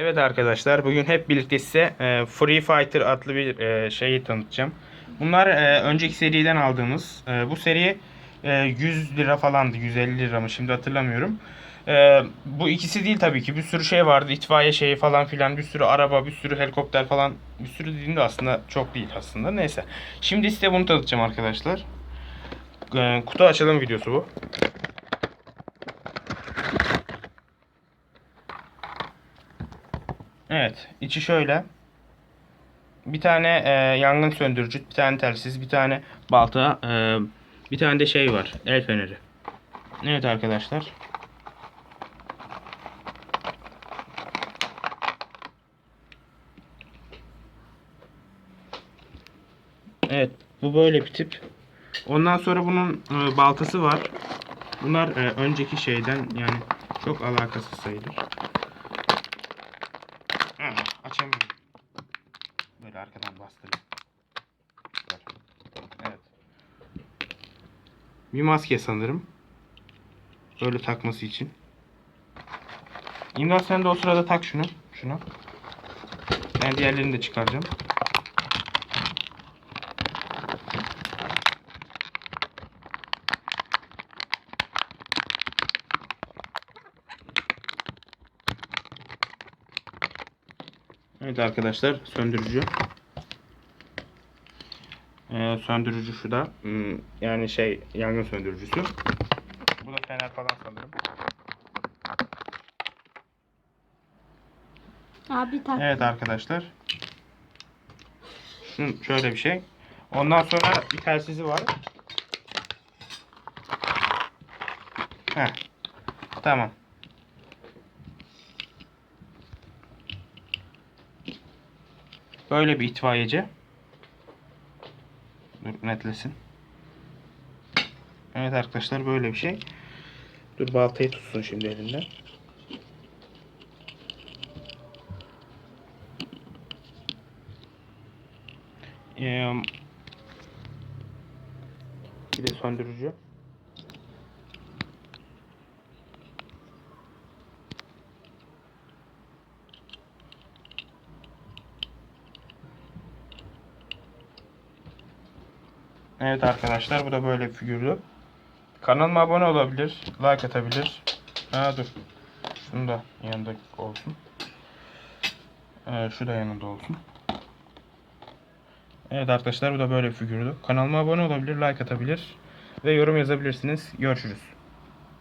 Evet arkadaşlar bugün hep birlikte size e, Free Fighter adlı bir e, şeyi tanıtacağım. Bunlar e, önceki seriden aldığımız. E, bu seri e, 100 lira falandı 150 lira mı şimdi hatırlamıyorum. E, bu ikisi değil tabii ki bir sürü şey vardı itfaiye şeyi falan filan bir sürü araba bir sürü helikopter falan bir sürü dediğimde aslında çok değil aslında neyse. Şimdi size bunu tanıtacağım arkadaşlar. E, kutu açılım videosu bu. Evet, içi şöyle. Bir tane e, yangın söndürücü, bir tane telsiz, bir tane balta, e, bir tane de şey var, el feneri. Evet arkadaşlar. Evet, bu böyle bir tip. Ondan sonra bunun e, baltası var. Bunlar e, önceki şeyden yani çok alakasız sayılır. Açamıyorum. Böyle arkadan bastırayım. Evet. Bir maske sanırım. Böyle takması için. İmdat sen de o sırada tak şunu. Şunu. Ben diğerlerini de çıkaracağım. Evet arkadaşlar söndürücü. Ee, söndürücü şu da. Hmm, yani şey yangın söndürücüsü. Bu da fener falan sanırım. Abi tak. Evet arkadaşlar. Şu şöyle bir şey. Ondan sonra bir telsizi var. Heh. Tamam. Böyle bir itfaiyeci. Dur netlesin. Evet arkadaşlar böyle bir şey. Dur baltayı tutsun şimdi elinde. Ee, bir de söndürücü. Evet arkadaşlar bu da böyle bir figürdü. Kanalıma abone olabilir, like atabilir. Ha dur. Şunu da yanında olsun. Ee, şu da yanında olsun. Evet arkadaşlar bu da böyle bir figürdü. Kanalıma abone olabilir, like atabilir ve yorum yazabilirsiniz. Görüşürüz.